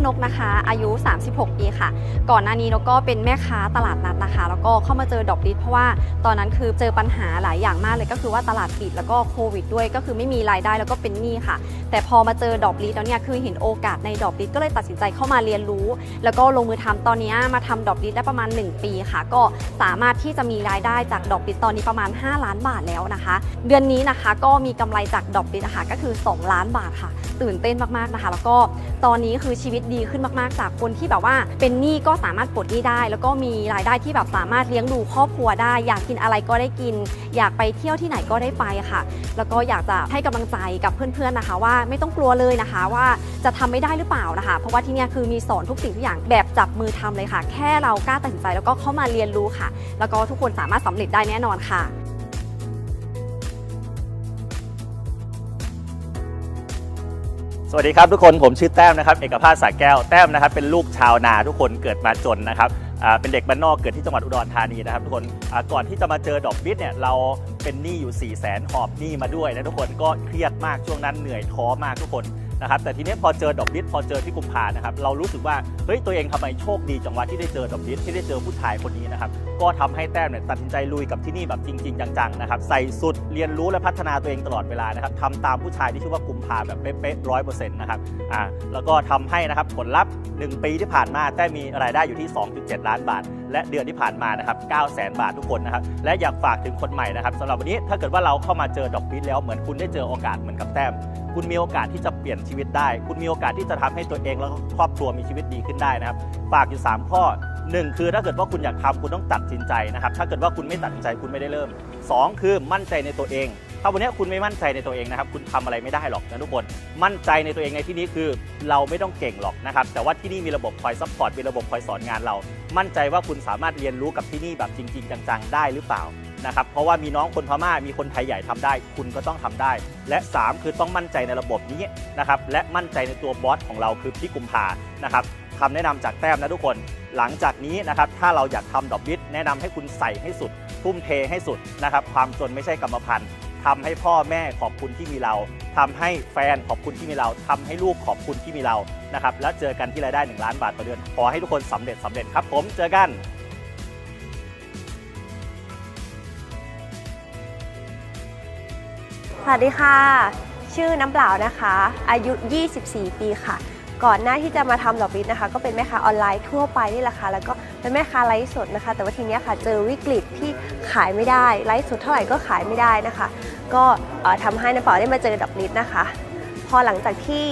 อนกนะคะ อายุ 36 ปีค่ะ ก่อนหน้านี้นกก็เป็นแม่ค้าตลาดนัดนะคะ แล้วก็เข้ามาเจอดอกดิสเพราะว่าตอนนั้นคือเจอปัญหาหลายอย่างมากเลยก็คือว่าตลาดปิดแล้วก็โควิดด้วยก็คือไม่มีรายได้แล้วก็เป็นหนี้ค่ะ แต่พอมาเจอดอกดิสแล้วเนี่ยคือเห็นโอกาสในดอกดิสก็เลยตัดสินใจเข้ามาเรียนรู้ แล้วก็ลงมือทำตอนนี้มาทำดอกดิสได้ประมาณ 1 ปีค่ะ ก็สามารถที่จะมีรายได้จากดอกดิสตอนนี้ประมาณ 5 ล้านบาทแล้วนะคะ เดือนนี้นะคะก็มีกำไรจากดอกดิสนะคะก็คือ 2 ล้านบาทค่ะ ตื่นเต้นมากๆนะคะ แล้วก็ตอนนี้คือชีวิตดีขึ้นมากๆ จากคนที่แบบว่า เป็นหนี้ก็สามารถปลดหนี้ได้ แล้วก็มีรายได้ที่แบบสามารถเลี้ยงดูครอบครัวได้ อยากกินอะไรก็ได้กิน อยากไปเที่ยวที่ไหนก็ได้ไปค่ะ แล้วก็อยากจะให้กำลังใจกับเพื่อนๆนะคะ ว่าไม่ต้องกลัวเลยนะคะว่าจะทำไม่ได้หรือเปล่านะคะ เพราะว่าที่นี่คือมีสอนทุกสิ่งทุกอย่างแบบจับมือทำเลยค่ะ แค่เรากล้าตัดสินใจแล้วก็เข้ามาเรียนรู้ค่ะ แล้วก็ทุกคนสามารถสำเร็จได้แน่นอนค่ะ สวัสดีครับทุกคนผมชื่อแต้มนะครับเอกภาสสาแก้วแต้มนะครับเป็นลูกชาวนาทุกคนเกิดมาจนนะครับเป็นเด็กบ้านนอกเกิดที่จังหวัดอุดรธานีนะครับทุกคนก่อนที่จะมาเจอดอกบิดเนี่ยเราเป็นหนี้อยู่4ี่แสนหอบหนี้มาด้วยนะทุกคนก็เครียดมากช่วงนั้นเหนื่อยท้อมากทุกคนนะครับแต่ทีนี้พอเจอดอกบิดพอเจอที่กุมภานะครับเรารู้สึกว่าเฮ้ยตัวเองทำไมโชคดีจังหวะที่ได้เจอดอกบิดที่ได้เจอผู้ชายคนนี้นะครับ ก็ทำให้แต้มเนี่ยตัดสินใจลุยกับที่นี่แบบจริง ๆ จังๆนะครับใส่สุดเรียนรู้และพัฒนาตัวเองตลอดเวลานะครับทำตามผู้ชายที่ชื่อว่ากุมภาแบบเป๊ะๆร้อยเปอร์เซ็นต์นะครับอ่าแล้วก็ทำให้นะครับผลลัพธ์ 1 ปีที่ผ่านมาได้มมีรายได้อยู่ที่ 2.7 ล้านบาท และเดือนที่ผ่านมานะครับ9แสนบาททุกคนนะครับและอยากฝากถึงคนใหม่นะครับสำหรับวันนี้ถ้าเกิดว่าเราเข้ามาเจอดอกบิดแล้วเหมือนคุณได้เจอโอกาสเหมือนกับแต้มคุณมีโอกาสที่จะเปลี่ยนชีวิตได้ คุณมีโอกาสที่จะทำให้ตัวเองแล้วก็ครอบครัวมีชีวิตดีขึ้นได้นะครับฝากอยู่ 3 ข้อ 1 คือถ้าเกิดว่าคุณอยากทำคุณต้องตัดสินใจนะครับ ถ้าเกิดว่าคุณไม่ตัดสินใจคุณไม่ได้เริ่ม 2 คือมั่นใจในตัวเอง ถ้าวันนี้คุณไม่มั่นใจในตัวเองนะครับ คุณทำอะไรไม่ได้หรอกนะทุกคน มั่นใจในตัวเองในที่นี้คือ เราไม่ต้องเก่งหรอกนะครับ แต่ว่าที่นี่มีระบบคอยซัพพอร์ต มีระบบคอยสอนงานเรา มั่นใจว่าคุณสามารถเรียนรู้กับที่นี่แบบจริง ๆ จังๆ ได้หรือเปล่านะครับ เพราะว่ามีน้องคนพม่า มีคนไทยใหญ่ทำได้ คุณก็ต้องทำได้ และ 3 คือต้องมั่นใจในระบบนี้นะครับ และมั่นใจในตัวบอสของเราคือพี่กุมภานะครับ คำแนะนำจากแต้มนะทุกคน หลังจากนี้นะครับถ้าเราอยากทำดอกบิดแนะนำให้คุณใส่ให้สุด ทุ่มเทให้สุดนะครับความจนไม่ใช่กรรมพันธุ์ทำให้พ่อแม่ขอบคุณที่มีเราทำให้แฟนขอบคุณที่มีเราทำให้ลูกขอบคุณที่มีเรานะครับแล้วเจอกันที่รายได้ 1 ล้านบาทต่อเดือน ขอให้ทุกคนสำเร็จสำเร็จครับผมเจอกันสวัสดีค่ะ ชื่อน้ำเปล่านะคะ อายุ 24 ปีค่ะ ก่อนหน้าที่จะมาทำดอกบิดนะคะ ก็เป็นแม่ค้าออนไลน์ทั่วไปนี่แหละค่ะแล้วก็เป็นแม่ค้าไลฟ์สดนะคะ แต่ว่าทีนี้ค่ะเจอวิกฤตที่ขายไม่ได้ไลฟ์สดเท่าไหร่ก็ขายไม่ได้นะคะ ก็เอ่อทำให้น้ำเปล่าได้มาเจอดอกบิดนะคะ พอหลังจากที่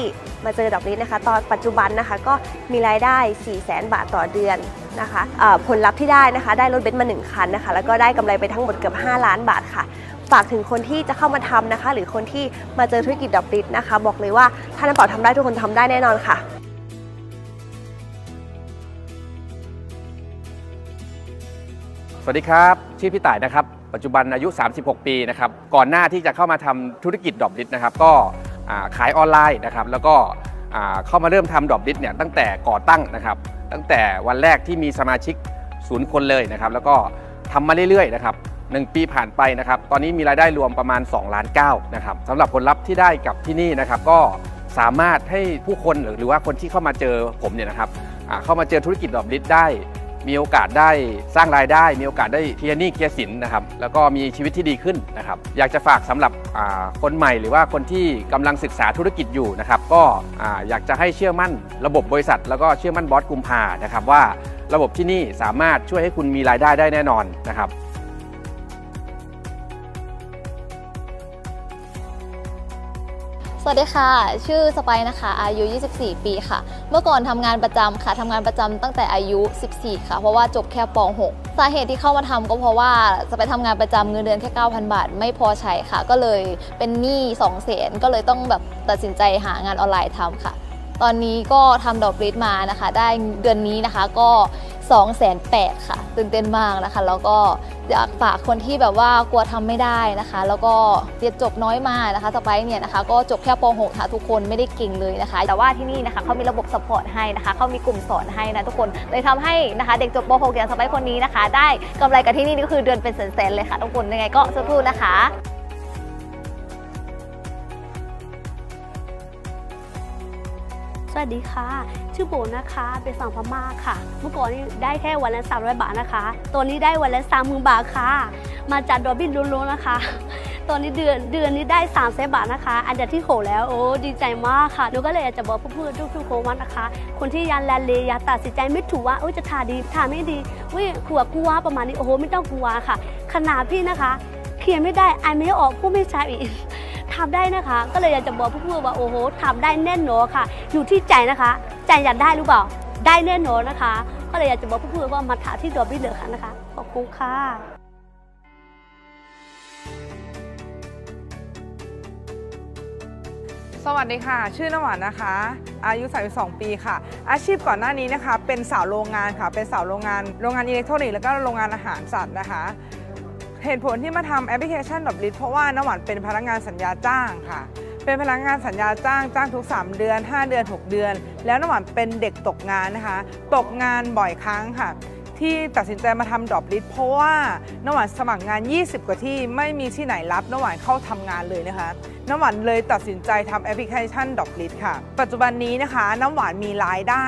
มาเจอดอกบิดนะคะ ตอนปัจจุบันนะคะก็มีรายได้ 4 0 0แสนบาทต่อเดือนนะคะผลลัพธ์ที่ได้นะคะ ได้รถเบนซ์มา 1 คันนะคะ แล้วก็ได้กำไรไปทั้งหมดเกือบ 5 ล้านบาทค่ะ ฝากถึงคนที่จะเข้ามาทำนะคะ หรือคนที่มาเจอธุรกิจดอกดิบนะคะ บอกเลยว่าถ้าน้ำเปล่าทำได้ทุกคนทำได้แน่นอนค่ะสวัสดีครับชื่อพี่ต่ายนะครับ ปัจจุบันอายุ 36 ปีนะครับก่อนหน้าที่จะเข้ามาทำธุรกิจดอบดิสนะครับก็ขายออนไลน์นะครับแล้วก็เข้ามาเริ่มทำดอบดิสเนี่ยตั้งแต่ก่อตั้งนะครับ ตั้งแต่วันแรกที่มีสมาชิกศูนย์คนเลยนะครับ แล้วก็ทำมาเรื่อยๆนะครับ หนึ่งปีผ่านไปนะครับ ตอนนี้มีรายได้รวมประมาณ2ล้าน9นะครับสำหรับผลลัพธ์ที่ได้กับที่นี่นะครับก็สามารถให้ผู้คนหรือว่าคนที่เข้ามาเจอผมเนี่ยนะครับเข้ามาเจอธุรกิจดอบดิสได้ มีโอกาสได้สร้างรายได้ มีโอกาสได้เคลียนี้เคียร์สินนะครับแล้วก็มีชีวิตที่ดีขึ้นนะครับอยากจะฝากสำหรับคนใหม่หรือว่าคนที่กำลังศึกษาธุรกิจอยู่นะครับก็อยากจะให้เชื่อมั่นระบบบริษัท แล้วก็เชื่อมั่นบอสกุมภานะครับว่าระบบที่นี่สามารถช่วยให้คุณมีรายได้ได้แน่นอนนะครับ สวัสดีค่ะ ชื่อสไปนะคะ อายุ 24 ปีค่ะ เมื่อก่อนทำงานประจำค่ะทำงานประจำตั้งแต่อายุ 14 ค่ะ เพราะว่าจบแค่ป .6 สาเหตุที่เข้ามาทำก็เพราะว่าจะไปทำงานประจำเงินเดือนแค่ 9,000 บาท ไม่พอใช้ค่ะ ก็เลยเป็นหนี้2แสนก็เลยต้องแบบตัดสินใจหางานออนไลน์ทำค่ะ ตอนนี้ก็ทำดอกบริดมานะคะ ได้เดือนนี้นะคะก็ 2 8 0 0 0ค่ะ ตื่นเต้นมากนะคะ แล้วก็ อยากฝากคนที่แบบว่ากลัวทำไม่ได้นะคะ แล้วก็เรียนจบน้อยมานะคะสไปเนี่ยนะคะ ก็จบแค่ป .6 ค่ะทุกคนไม่ได้เก่งเลยนะคะ แต่ว่าที่นี่นะคะเขามีระบบสปอร์ตให้นะคะเขามีกลุ่มสอนให้นะทุกคนเลยทำให้นะคะ เด็กจบป .6 อย่างสไปคนนี้นะคะ ได้กำไรกับที่นี่ก็คือเดือนเป็นแสนๆเลยค่ะทุกคนยังไงก็สู้ๆนะคะ วัสดีค่ะ ชื่อโบนะคะ เป็นสาวพม่าค่ะ เมื่อก่อนนี้ได้แค่วันละ300บาทนะคะ ตอนนี้ได้วันละ3 0,000บาทค่ะ มาจากดอกบินล้วนๆนะคะ ตอนนี้เดือนเดือนนี้ได้3แสนบาทนะคะ อันดับที่โหแล้ว โอ้ ดีใจมากค่ะ หนูก็เลยอยากจะบอกเพื่อนๆทุกๆคนว่านะคะ คนที่ยังลันเลอยาตัดสินใจไม่ถูกว่าเอ้ยจะทาดีทาไม่ดีเว้ยกลัวกลัวประมาณนี้ โอ้โห ไม่ต้องกลัวค่ะ ขนาดพี่นะคะเขียนไม่ได้ไอไม่ออกพูดไม่ใชัดอีก ทำได้นะคะ ก็เลยอยากจะบอกเพื่อนว่าโอ้โหทำได้แน่นอนอค่ะ อยู่ที่ใจนะคะ ใจอยากได้หรือเปล่า ได้แน่นอนอนะคะ ก็เลยอยากจะบอกเพื่อนว่ามาถาที่ดอบบี้เหลือค่ะนะคะ ขอบคุณค่ะสวัสดีค่ะ ชื่อน้ำหวานนะคะ อายุ 32 ปีค่ะ อาชีพก่อนหน้านี้นะคะ เป็นสาวโรงงานค่ะ เป็นสาวโรงงาน โรงงานอิเล็กทรอนิกส์แล้วก็โรงงานอาหารสัตว์นะคะ เหตุผลที่มาทำแอปพลิเคชันดอบลิทเพราะว่าน้ำหวานเป็นพนักงานสัญญาจ้างค่ะ เป็นพนักงานสัญญาจ้างจ้างทุก 3 เดือน 5 เดือน 6 เดือน แล้วน้ำหวานเป็นเด็กตกงานนะคะ ตกงานบ่อยครั้งค่ะ ที่ตัดสินใจมาทำดรอปลิสเพราะว่าน้ำหวานสมัครงาน 20 กว่าที่ไม่มีที่ไหนรับน้ำหวานเข้าทำงานเลยนะคะน้ำหวานเลยตัดสินใจทำแอปพลิเคชันดรอปลิสค่ะ ปัจจุบันนี้นะคะ น้ำหวานมีรายได้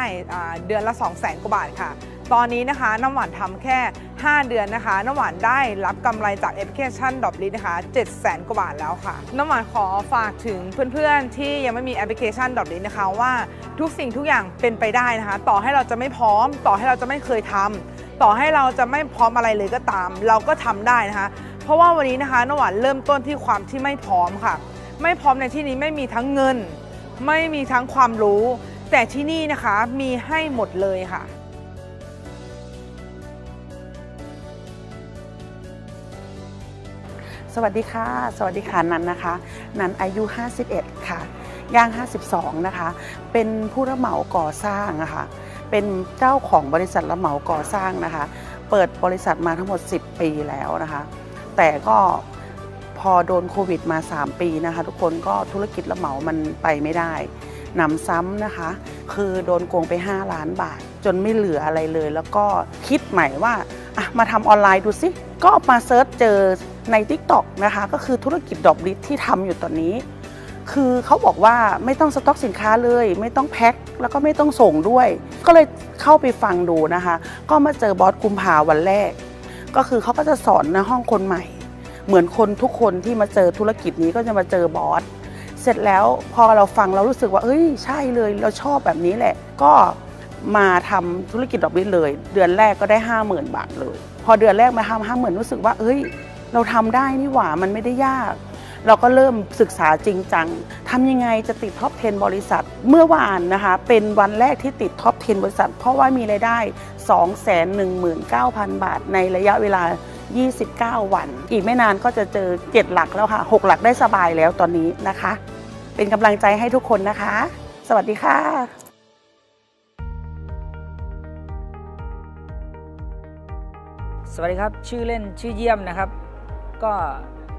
เดือนละ 2 0 0 0 0 0กว่าบาทค่ะ ตอนนี้นะคะน้ำหวานทำแค่ 5 เดือนนะคะน้ำหวานได้รับกำไรจากแอปพลิเคชันดรอปลิสนะคะ7 0 0 0 0กว่าบาทแล้วค่ะ น้ำหวานขอฝากถึงเพื่อนๆ ที่ยังไม่มีแอปพลิเคชันดรอปลิสนะคะว่าทุกสิ่งทุกอย่างเป็นไปได้นะคะ ต่อให้เราจะไม่พร้อม ต่อให้เราจะไม่เคยทำต่อให้เราจะไม่พร้อมอะไรเลยก็ตาม เราก็ทำได้นะคะ เพราะว่าวันนี้นะคะน้ำหวานเริ่มต้นที่ความที่ไม่พร้อมค่ะ ไม่พร้อมในที่นี้ไม่มีทั้งเงิน ไม่มีทั้งความรู้ แต่ที่นี่นะคะมีให้หมดเลยค่ะ วัสดีค่ะ สวัสดีค่ะนันนะคะ นันอายุ 51 ค่ะ ย่าง 52 นะคะ เป็นผู้รับเหมาก่อสร้างนะคะเป็นเจ้าของบริษัทรับเหมาก่อสร้างนะคะ เปิดบริษัทมาทั้งหมด 10 ปีแล้วนะคะ แต่ก็พอโดนโควิดมา 3 ปีนะคะ ทุกคนก็ธุรกิจรับเหมามันไปไม่ได้หนำซ้ำนะคะ คือโดนโกงไป 5 ล้านบาท จนไม่เหลืออะไรเลย แล้วก็คิดใหม่ว่า อะมาทำออนไลน์ดูสิ ก็มาเซิร์ชเจอใน TikTok นะคะ ก็คือธุรกิจดอกลิทที่ทำอยู่ตอนนี้ คือเขาบอกว่าไม่ต้องสต็อกสินค้าเลย ไม่ต้องแพ็คแล้วก็ไม่ต้องส่งด้วย ก็เลยเข้าไปฟังดูนะคะ ก็มาเจอบอสกุมภาวันแรก ก็คือเขาก็จะสอนในห้องคนใหม่ เหมือนคนทุกคนที่มาเจอธุรกิจนี้ก็จะมาเจอบอสเสร็จแล้วพอเราฟังเรารู้สึกว่าเอ้ยใช่เลยเราชอบแบบนี้แหละ ก็ มาทำธุรกิจดอกบิดเลย เดือนแรกก็ได้ 5 0,000 บาทเลย พอเดือนแรกมาทำห้าหมื่นรู้สึกว่า เอ้ย เราทำได้นี่หว่ามันไม่ได้ยาก เราก็เริ่มศึกษาจริงจังทำยังไงจะติดท็อป 10 บริษัท เมื่อวานนะคะ เป็นวันแรกที่ติดท็อป 10 บริษัท เพราะว่ามีรายได้ 219,000 บาทในระยะเวลา29 วัน อีกไม่นานก็จะเจอ 7 หลักแล้วค่ะ 6 หลักได้สบายแล้วตอนนี้นะคะ เป็นกำลังใจให้ทุกคนนะคะ สวัสดีค่ะ สวัสดีครับ ชื่อเล่นชื่อเยี่ยมนะครับ ก็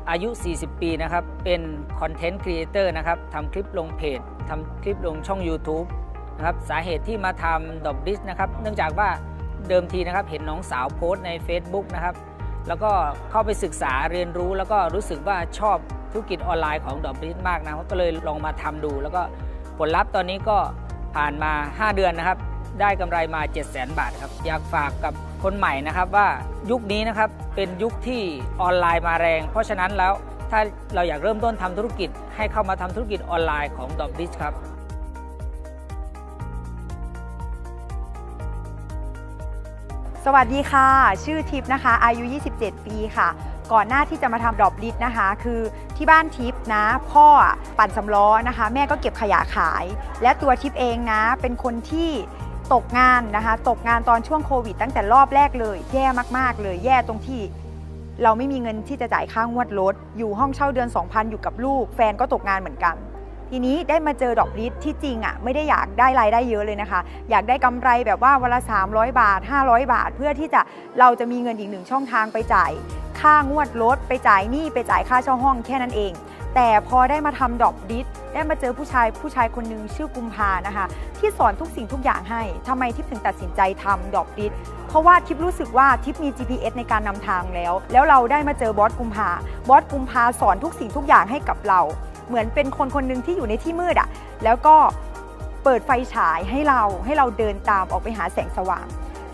อายุ 40 ปีนะครับ เป็นคอนเทนต์ครีเอเตอร์นะครับทำคลิปลงเพจทำคลิปลงช่อง YouTube นะครับ สาเหตุที่มาทำดอบดิสนะครับ เนื่องจากว่าเดิมทีนะครับ เห็นน้องสาวโพสต์ใน Facebook นะครับ แล้วก็เข้าไปศึกษาเรียนรู้ แล้วก็รู้สึกว่าชอบธุรกิจออนไลน์ของดอบดิสมากนะก็เลยลองมาทำดู แล้วก็ผลลัพธ์ตอนนี้ก็ผ่านมา 5 เดือนนะครับ ได้กำไรมา 7 0 0 0 0 0 บาทครับ อยากฝากกับ คนใหม่นะครับว่ายุคนี้นะครับเป็นยุคที่ออนไลน์มาแรง เพราะฉะนั้นแล้วถ้าเราอยากเริ่มต้นทำธุรกิจ ให้เข้ามาทำธุรกิจออนไลน์ของ d o b d i s ครับสวัสดีค่ะ ชื่อทิพย์นะคะ อายุ 27 ปีค่ะ ก่อนหน้าที่จะมาทำดรอปลิสนะคะ คือที่บ้านทิพย์นะ พ่อปั่นสำล้อนะคะ แม่ก็เก็บขยะขาย และตัวทิพย์เองนะ เป็นคนที่ ตกงานนะคะ ตกงานตอนช่วงโควิด ตั้งแต่รอบแรกเลย แย่มากๆเลย แย่ตรงที่ เราไม่มีเงินที่จะจ่ายค่างวดรถ อยู่ห้องเช่าเดือน 2,000 อยู่กับลูก แฟนก็ตกงานเหมือนกัน ทีนี้ได้มาเจอดอกลิสที่จริงอะไม่ได้อยากได้รายได้เยอะเลยนะคะ อยากได้กำไรแบบว่าวันละ 300 บาท 500 บาท เพื่อที่จะเราจะมีเงินอีกหนึ่งช่องทางไปจ่ายค่างวดรถไปจ่ายหนี้ไปจ่ายค่าเช่าห้องแค่นั้นเอง แต่พอได้มาทำดอกดิสได้มาเจอผู้ชายผู้ชายคนหนึ่งชื่อกุมภานะคะ ที่สอนทุกสิ่งทุกอย่างให้ทำไมทิพถึงตัดสินใจทำดอกดิสเพราะว่าทิพรู้สึกว่าทิพมี GPS ในการนำทางแล้ว แล้วเราได้มาเจอบอสกุมภาบอสกุมภาสอนทุกสิ่งทุกอย่างให้กับเรา เหมือนเป็นคนคนหนึ่งที่อยู่ในที่มืดอะแล้วก็เปิดไฟฉายให้เราให้เราเดินตามออกไปหาแสงสว่าง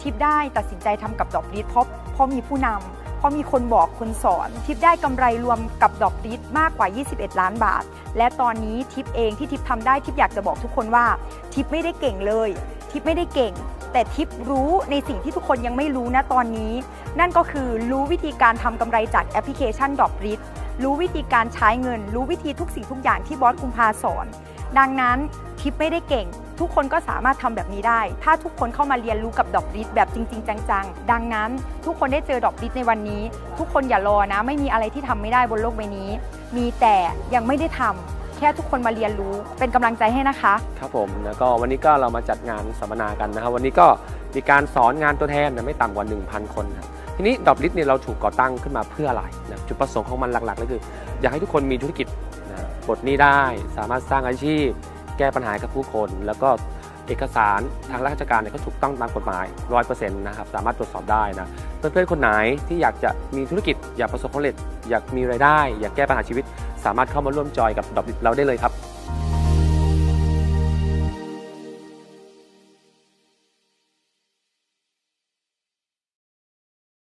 ทิปได้ตัดสินใจทำกับดอกลิศเพราะเพราะมีผู้นำเพราะมีคนบอกคนสอน ทิปได้กำไรรวมกับดอกลิศมากกว่า 21 ล้านบาท และตอนนี้ทิปเองที่ทิปทำได้ทิปอยากจะบอกทุกคนว่า ทิปไม่ได้เก่งเลย ทิปไม่ได้เก่ง แต่ทิปรู้ในสิ่งที่ทุกคนยังไม่รู้นะตอนนี้ นั่นก็คือรู้วิธีการทำกำไรจากแอปพลิเคชันดอกลิศ รู้วิธีการใช้เงิน รู้วิธีทุกสิ่งทุกอย่างที่บอสกุมภาสอน ดังนั้นทิปไม่ได้เก่ง ทุกคนก็สามารถทำแบบนี้ได้ ถ้าทุกคนเข้ามาเรียนรู้กับดอกดิสแบบจริง ๆ จังๆ ดังนั้นทุกคนได้เจอดอกดิสในวันนี้ ทุกคนอย่ารอนะ ไม่มีอะไรที่ทำไม่ได้บนโลกใบนี้ มีแต่ยังไม่ได้ทำแค่ทุกคนมาเรียนรู้เป็นกำลังใจให้นะคะ ครับผมแล้วก็วันนี้ก็เรามาจัดงานสัมมนากันนะครับ วันนี้ก็มีการสอนงานตัวแทนไม่ต่ำกว่า 1,000 คนครับ ทีนี้ดอบลิสเนี่ยเราถูกก่อตั้งขึ้นมาเพื่ออะไรนะจุดประสงค์ของมันหลักๆก็คือ อยากให้ทุกคนมีธุรกิจนะปลดหนี้ได้สามารถสร้างอาชีพ แก้ปัญหากับผู้คน แล้วก็เอกสารทางราชการเนี่ยก็ถูกต้องตามกฎหมาย100%นะครับสามารถตรวจสอบได้นะเพื่อนๆคนไหนที่อยากจะมีธุรกิจอยากประสบความสำเร็จอยากมีรายได้ อยากแก้ปัญหาชีวิต สามารถเข้ามาร่วมจอยกับดอบลิสเราได้เลยครับ